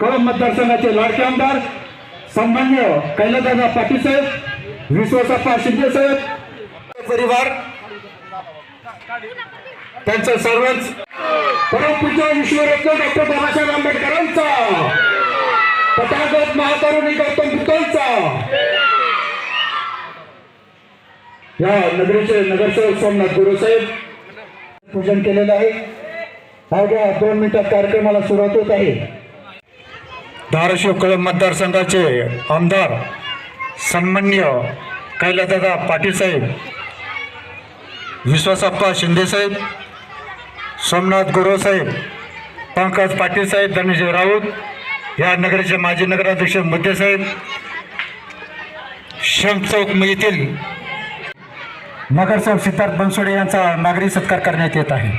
कळंब मतदारसंघाचे लाडके आमदार सन्मान्य कैलासदादा पाटील साहेब विश्वासप्पा शिंदे साहेब परिवार त्यांचं सर्वच. परमपूज्य विश्वरत्न डॉक्टर बाबासाहेब आंबेडकरांचा तथागत महातरुणी गौतम बुद्धांचा. या नगरीचे नगरसेवक सोमनाथ गुरुसाहेब पूजन केलेलं आहे. अवघ्या दोन मिनिटात कार्यक्रमाला सुरुवात होत आहे. धाराशिव कळंब मतदारसंघाचे आमदार सन्मान्य कैलासदादा पाटील साहेब विश्वासप्पा शिंदे सोमनाथ गुरव साहेब पंकज पाटील साहेब धनंजय राऊत या नगराचे माजी नगराध्यक्ष मुद्देसाहेब साहेब चौक येथील नगरसेवक सिद्धार्थ बनसोडे यांचा नागरी सत्कार करण्यात येत आहे.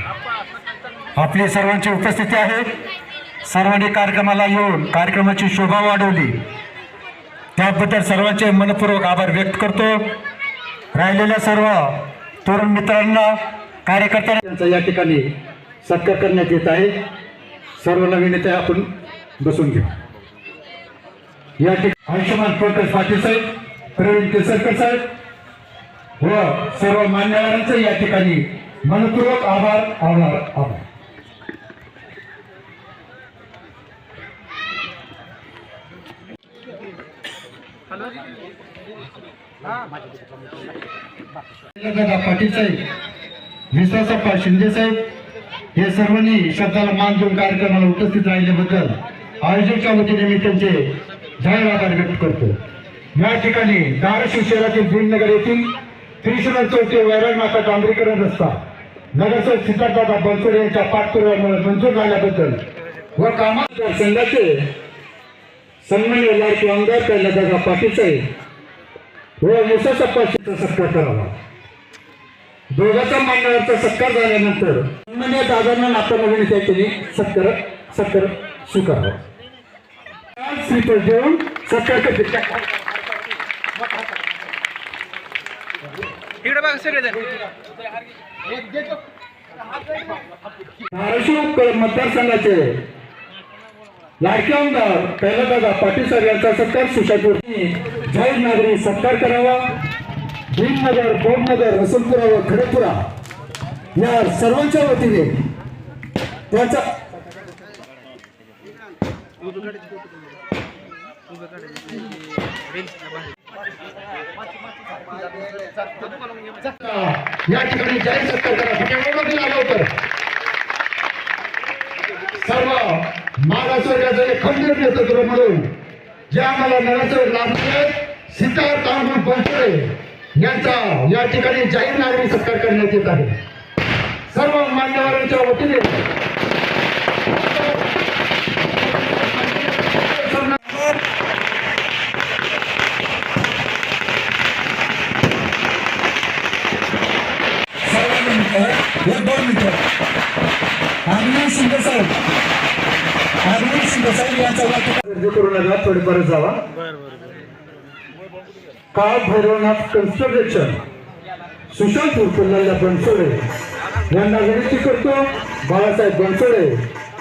आपली सर्वांची उपस्थिती आहे. सर्वांनी कार्यक्रमाला येऊन कार्यक्रमाची शोभा वाढवली. त्याबद्दल सर्वांचे मनपूर्वक आभार व्यक्त करतो. राहिलेल्या सर्व तरुण मित्रांना कार्यकर्त्यांचा त्यांचा या ठिकाणी सत्कार करण्यात येत आहे. सर्वांना विनंती आपण बसून घेऊ. या ठिकाणी आयुष्यमान पंकज पाटील साहेब प्रवीण केसरकर साहेब व सर्व मान्यवरांचे या ठिकाणी मनपूर्वक आभार आभार आभार. पाटील साहेब विश्वासप्पा शिंदे साहेब हे सर्वांनी शब्दाला मान देऊन कार्यक्रमाला उपस्थित राहिल्याबद्दल आयोजकच्या वतीने मी त्यांचे जाहीर आभार व्यक्त करतो. या ठिकाणी धाराशिव शहरातील भीमनगर येथील त्रिशूल चौक ते वैराग माता डांबरीकरण रस्ता नगरसेवक सिद्धार्थदादा बनसोडे यांच्या पाठपुराव्यामुळे मंजूर झाल्याबद्दल व कामात संघाचे सन्मान्य लाडके आमदार कैलासदादा पाटील साहेब व मुसासप्पा सत्कार करावा. दोघांचा मान्यवरचा सत्कार झाल्यानंतर सन्मान्य दादांना नाता नवीन त्या केली सत्कार सत्कार स्वीकारावा. श्रीफळ देऊन सत्कार धाराशिव मतदारसंघाचे लाडके आमदार कैलादादा पाटील साहेब यांचा सत्कार सुशापूर्ती जाहीर नागरी सत्कार करावा. भीमनगर बोमनगर रसलपुरा व खडेपुरा या सर्वांच्या वतीने त्याचा या ठिकाणी जाहीर सत्कार करा. त्याच्याबरोबर आला होतं. सर्व मागासवर्गाचं एक खंबीर नेतृत्व म्हणून जे आम्हाला नगरसेवक लाभले सिद्धार्थ तांबूळ बनसोडे यांचा या ठिकाणी जाहीर नागरी सत्कार करण्यात येत आहे. सर्व मान्यवरांच्या वतीने सर्वांनी मिनिटं, दोन मिनिटं आगमन शिंदे साहेब आगमन शिंदे साहेब यांचा करू नका परत जावा भैरवनाथ कन्स्ट्रक्शन सुशांत उर्फुल्ला बनसोडे यांना विनंती करतो बाळासाहेब बनसोडे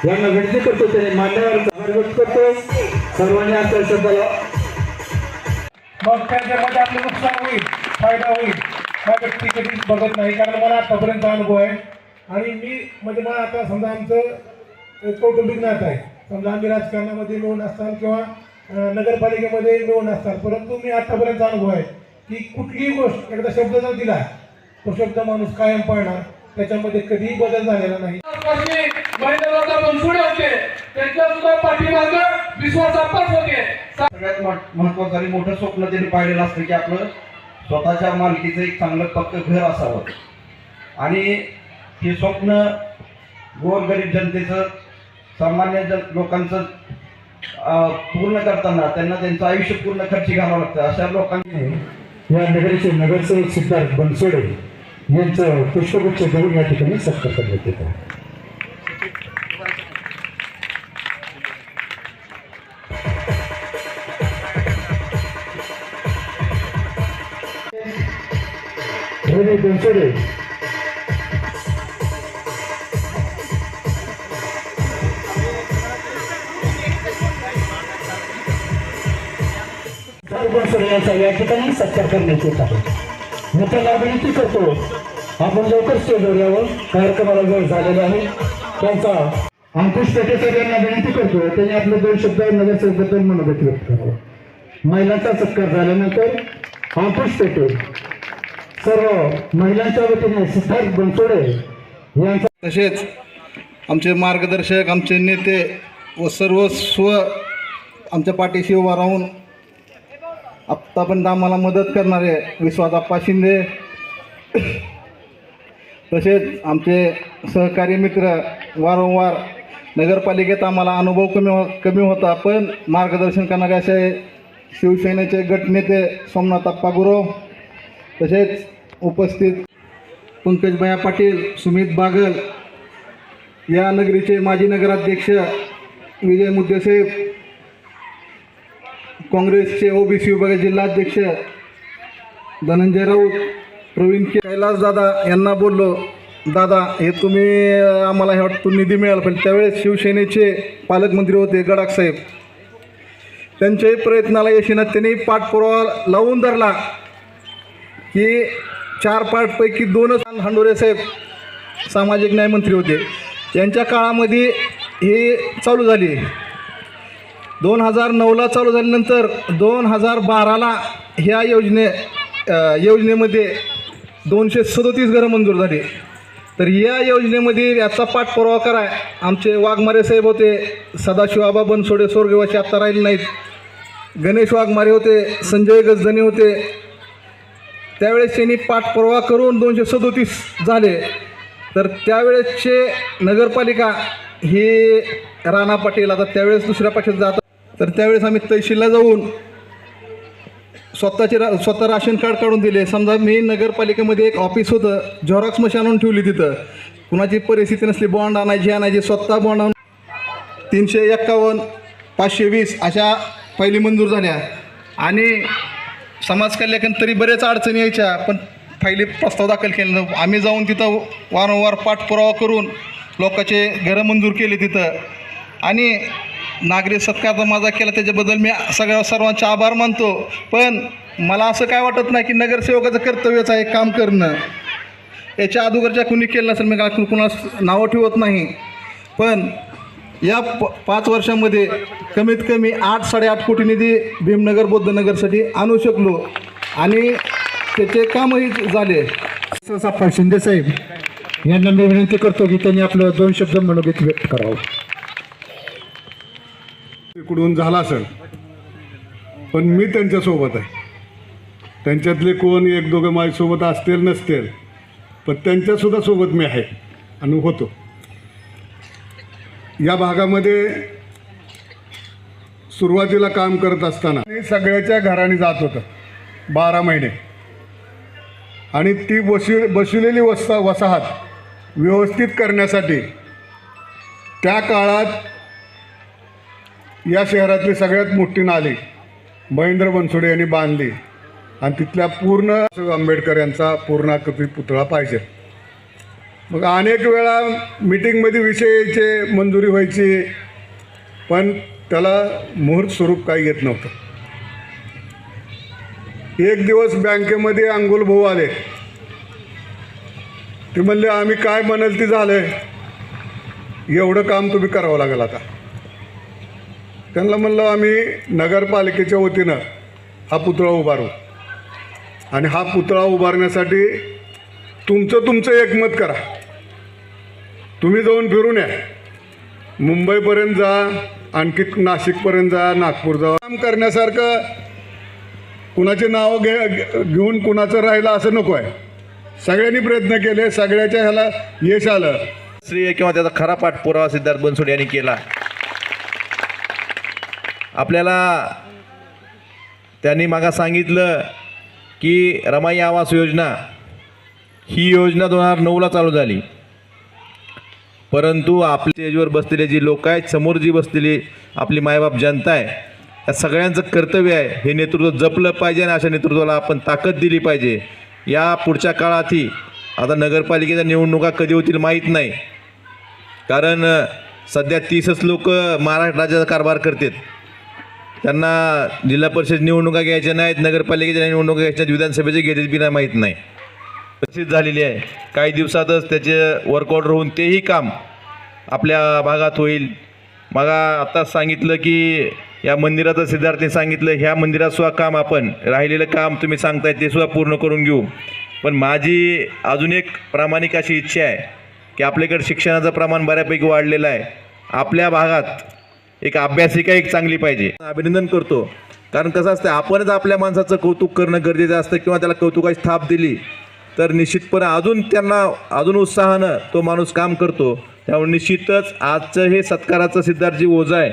यांना विनंती करतो त्यांनी मान्यवरांचा करतो सर्वांनी आता शब्दाला मग त्याच्यामध्ये आपलं नुकसान होईल फायदा होईल हा व्यक्ती कधीच बघत नाही कारण मला आतापर्यंत अनुभव आहे आणि मी म्हणजे मला आता समजा आमचं कौटुंबिक नातं आहे. समजा आम्ही राजकारणामध्ये मिळून असताल किंवा नगरपालिकेमध्ये मिळून असताल परंतु मी आतापर्यंत अनुभव आहे की कुठलीही गोष्ट एकदा शब्द जर दिला तो शब्द माणूस कायम पाळणार त्याच्यामध्ये कधीही बदल झालेला नाही. सगळ्यात मह- महत्वाचं आणि मोठं स्वप्न त्यांनी पाहिलेलं असतं की आपलं स्वतःच्या मालकीचं एक चांगलं पक्क घर असावं. आणि हे स्वप्न गोरगरीब जनतेचं सामान्य जन लोकांचं पूर्ण करताना त्यांना त्यांचं आयुष्य पूर्ण खर्ची घालावं लागतं. अशा लोकांनी या नगरीचे नगरसेवक सिद्धार्थ बनसोडे यांचं पुष्पगुच्छ देऊन या ठिकाणी सत्कार करण्यात येत आहे. बनसोडे बनसोडे यांचा या ठिकाणी सत्कार करण्यात येत आहे. मी विनंती करतो. आपण लवकर स्टेजवर यावं. कार्यक्रमाला वेळ झालेला आहे. त्यांचा अंकुश पेटे साहेब यांना विनंती करतो. त्यांनी आपले दोन शब्द नगरसेवकबद्दल मनोगत व्यक्त करावं. महिलांचा सत्कार झाल्यानंतर अंकुश पेटे सर्व महिलांच्या वतीने सिद्धार्थ बनसोडे यांचा तसेच आमचे मार्गदर्शक आमचे नेते व सर्व स्व आमच्या पाठीशी उभा राहून आत्तापर्यंत आम्हाला मदत करणारे विश्वासाप्पा शिंदे. तसेच आमचे सहकारी मित्र वारंवार नगरपालिकेत आम्हाला अनुभव कमी हो कमी होता पण मार्गदर्शन करणारे असे शिवसेनेचे गटनेते सोमनाथ अप्पा गुरव तसेच उपस्थित पंकजभया पाटील सुमित बागल या नगरीचे माजी नगराध्यक्ष विजय मुद्देसाहेब काँग्रेसचे ओबीसी विभागाचे जिल्हाध्यक्ष धनंजय राऊत प्रवीण के कैलास दादा यांना बोललो दादा हे तुम्ही आम्हाला हे वाटतं निधी मिळाला पण त्यावेळेस शिवसेनेचे पालकमंत्री होते गडाख साहेब. त्यांच्याही प्रयत्नाला यशिनात त्यांनी पाठपुरावा लावून धरला की चार पाठपैकी दोनच हांडोरे साहेब सामाजिक न्यायमंत्री होते. यांच्या काळामध्ये हे चालू झाली. दोन हजार नऊला चालू झाल्यानंतर दोन हजार बाराला ह्या योजने योजनेमध्ये दोनशे सदोतीस घरं मंजूर झाली. तर या योजनेमध्ये याचा पाठपुरावा कराय आमचे वाघमारे साहेब होते सदाशिवाबा बनसोडे स्वर्गवासी आत्ता राहिले नाहीत. गणेश वाघमारे होते संजय गजधनी होते. त्यावेळेस त्यांनी पाठपुरावा करून दोनशे सदोतीस झाले. तर त्यावेळेसचे नगरपालिका ही राणा पाटील आता त्यावेळेस दुसऱ्या पक्षात जात तर त्यावेळेस आम्ही तहसीलला जाऊन स्वतःचे रा स्वतः राशन कार्ड काढून दिले. समजा मी नगरपालिकेमध्ये एक ऑफिस होतं झेरॉक्स मशीन आणून ठेवली तिथं. कुणाची परिस्थिती नसली बॉन्ड आणायची आणायची स्वतः बॉन्ड आणून तीनशे एक्कावन्न पाचशे वीस अशा पहिली मंजूर झाल्या. आणि समाज कल्याण तरी बऱ्याच अडचणी यायच्या पण फायली प्रस्ताव दाखल केला आम्ही जाऊन तिथं वारंवार पाठपुरावा करून लोकांचे घरं मंजूर केले तिथं. आणि नागरिक सत्कारचा माझा केला त्याच्याबद्दल मी सगळ्या सर्वांचे आभार मानतो. पण मला असं काय वाटत नाही की नगरसेवकाचं कर्तव्यच आहे काम करणं. याच्या अगोदरच्या कुणी केलं नसेल मी काय कुणाला नावं ठेवत नाही. पण या प पाच वर्षामध्ये कमीत कमी आठ साडेआठ कोटी निधी भीमनगर बौद्धनगरसाठी आणू शकलो. आणि त्याचे कामही झाले. अप्पा शिंदे साहेब यांना मी विनंती करतो की त्यांनी आपलं दोन शब्द मनोगत व्यक्त करावं. कुठून झाला असेल. पण मी त्यांच्यासोबत आहे. त्यांच्यातले कोण एक दोघं माझ्यासोबत असतील नसतील पण त्यांच्यासुद्धा सोबत मी आहे आणि होतो. या भागामध्ये सुरुवातीला काम करत असताना मी सगळ्याच्या घराने जात होतं बारा महिने. आणि ती बसि बसविलेली वसा वसाहत व्यवस्थित करण्यासाठी त्या काळात या शहरातली सगळ्यात मोठी नाली महेंद्र बनसोडे यांनी बांधली. आणि तिथल्या पूर्ण आंबेडकर यांचा पूर्णाकृती पुतळा पाहिजे. मग अनेक वेळा मिटिंगमध्ये विषय यायचे मंजुरी व्हायची पण त्याला मुहूर्त स्वरूप काही येत नव्हतं. एक दिवस बँकेमध्ये अंगुल भाऊ आले. ते म्हणले आम्ही काय म्हणाल ते झालं एवढं काम तुम्ही करावं लागेल आता. त्यांना म्हणलं आम्ही नगरपालिकेच्या वतीनं हा पुतळा उभारू. आणि हा पुतळा उभारण्यासाठी तुमचं तुमचं एकमत करा. तुम्ही जाऊन फिरून या. मुंबईपर्यंत जा आणखी नाशिकपर्यंत जा नागपूर जा. काम करण्यासारखं कुणाचे नावं घे घेऊन कुणाचं राहिलं असं नको आहे. सगळ्यांनी प्रयत्न केले सगळ्याच्या ह्याला यश आलं. श्रेय किंवा त्याचा खरा पाठपुरावा सिद्धार्थ बनसोड यांनी केला. आपल्याला त्यांनी मागा सांगितलं की रमाई आवास योजना ही योजना दोन हजार नऊला चालू झाली. परंतु आपल्या स्टेजवर बसलेले जी लोक आहेत समोर जी बसलेली आपली मायबाप जनता आहे या सगळ्यांचं कर्तव्य आहे हे नेतृत्व जपलं पाहिजे आणि अशा नेतृत्वाला आपण ताकद दिली पाहिजे. या पुढच्या काळातही आता नगरपालिकेच्या निवडणुका कधी होतील माहीत नाही. कारण सध्या तीसच लोक महाराष्ट्र राज्याचा कारभार करतात. त्यांना जिल्हा परिषद निवडणुका घ्यायच्या नाहीत नगरपालिकेच्या निवडणुका घ्यायच्या विधानसभेचे विधानसभेचे बी बिना माहीत नाही. प्रसिद्ध झालेली आहे. काही दिवसातच त्याचे वर्कआउट होऊन तेही काम आपल्या भागात होईल. मला आत्ताच सांगितलं की या मंदिराचं सिद्धार्थने सांगितलं ह्या मंदिरात सुद्धा काम आपण राहिलेलं काम तुम्ही सांगताय ते सुद्धा पूर्ण करून घेऊ. पण माझी अजून एक प्रामाणिक अशी इच्छा आहे की आपल्याकडे शिक्षणाचं प्रमाण बऱ्यापैकी वाढलेलं आहे. आपल्या भागात एक अभ्यासिका एक चांगली पाहिजे. अभिनंदन करतो. कारण कसं असतं आपणच आपल्या माणसाचं कौतुक करणं गरजेचं असतं किंवा त्याला कौतुकाची थाप दिली तर निश्चितपणे अजून त्यांना अजून उत्साहानं तो माणूस काम करतो. त्यामुळे निश्चितच आजचं हे सत्काराचं सिद्धार्थजी ओझं आहे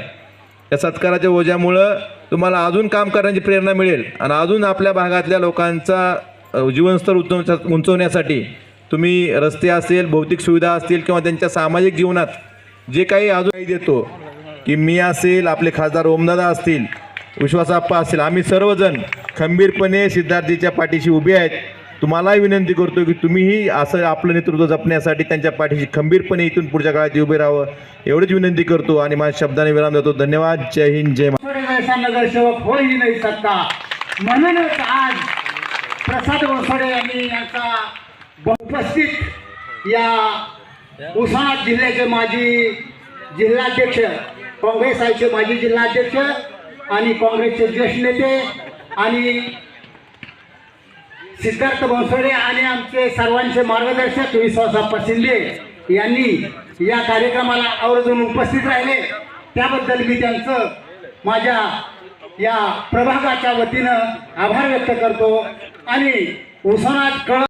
या सत्काराच्या ओझ्यामुळं तुम्हाला अजून काम करण्याची प्रेरणा मिळेल. आणि अजून आपल्या भागातल्या लोकांचा जीवनस्तर उंचवण्याचा उंचवण्यासाठी तुम्ही रस्ते असेल भौतिक सुविधा असतील किंवा त्यांच्या सामाजिक जीवनात जे काही अजून काही देतो की मी असेल आपले खासदार ओमदादा असतील विश्वासाप्पा असतील आम्ही सर्वजण खंबीरपणे सिद्धार्थजीच्या पाठीशी उभे आहेत. तुम्हालाही विनंती करतो की तुम्हीही असं आपलं नेतृत्व जपण्यासाठी त्यांच्या पाठीशी खंबीरपणे इथून पुढच्या काळात उभे राहावं. एवढीच विनंती करतो आणि माझ्या शब्दाने विराम देतो. धन्यवाद. जय हिंद जय महाराष्ट्र. नगरसेवक होई नाही सत्ता. म्हणूनच आज प्रसाद वसोडे यांनी यांचा उपस्थित या उस्मानाबाद जिल्ह्याचे माजी जिल्हाध्यक्ष काँग्रेस आयचे माजी जिल्हाध्यक्ष आणि काँग्रेसचे ज्येष्ठ नेते आणि सिद्धार्थ बनसोडे आणि आमचे सर्वांचे मार्गदर्शक विश्वासाप्पा शिंदे यांनी या कार्यक्रमाला आवर्जून उपस्थित राहिले. त्याबद्दल मी त्यांचं माझ्या या प्रभागाच्या वतीनं आभार व्यक्त करतो आणि उसनात कळ